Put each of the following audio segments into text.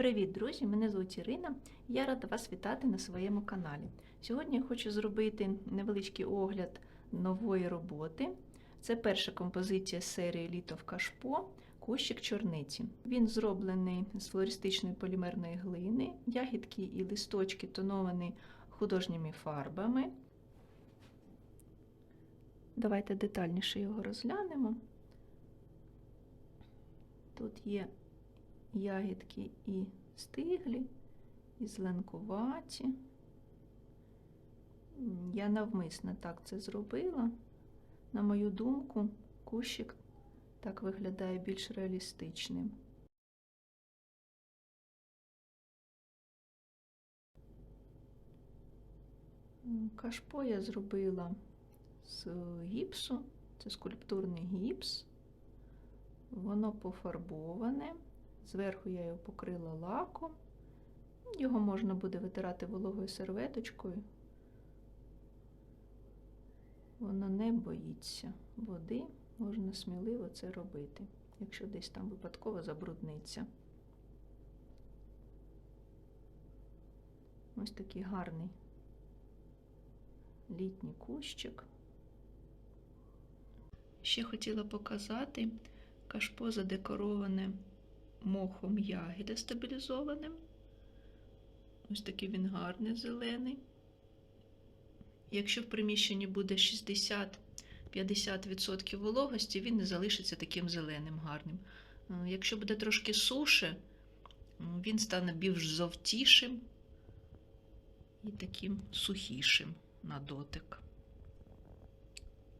Привіт, друзі! Мене звуть Ірина. Я рада вас вітати на своєму каналі. Сьогодні я хочу зробити невеличкий огляд нової роботи. Це перша композиція серії Літо в кашпо Кущик чорниці. Він зроблений з флористичної полімерної глини, ягідки і листочки тоновані художніми фарбами. Давайте детальніше його розглянемо. Тут є ягідки і стиглі, і зеленкуваті. Я навмисно так це зробила. На мою думку, кущик так виглядає більш реалістичним. Кашпо я зробила з гіпсу, це скульптурний гіпс. Воно пофарбоване. Зверху я його покрила лаком. Його можна буде витирати вологою серветочкою. Воно не боїться води, можна сміливо це робити, якщо десь там випадково забрудниться. Ось такий гарний літній кущик. Ще хотіла показати кашпо задекороване мохом ягіда стабілізованим. Ось такий він гарний зелений. Якщо в приміщенні буде 60-50% вологості, він не залишиться таким зеленим гарним. Якщо буде трошки суше, він стане більш жовтішим і таким сухішим на дотик.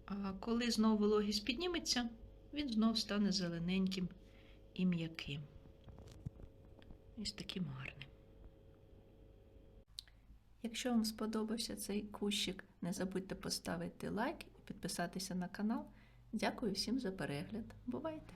А коли знову вологість підніметься, він знов стане зелененьким і м'яким. Ось таким гарним. Якщо вам сподобався цей кущик, не забудьте поставити лайк і підписатися на канал. Дякую всім за перегляд. Бувайте!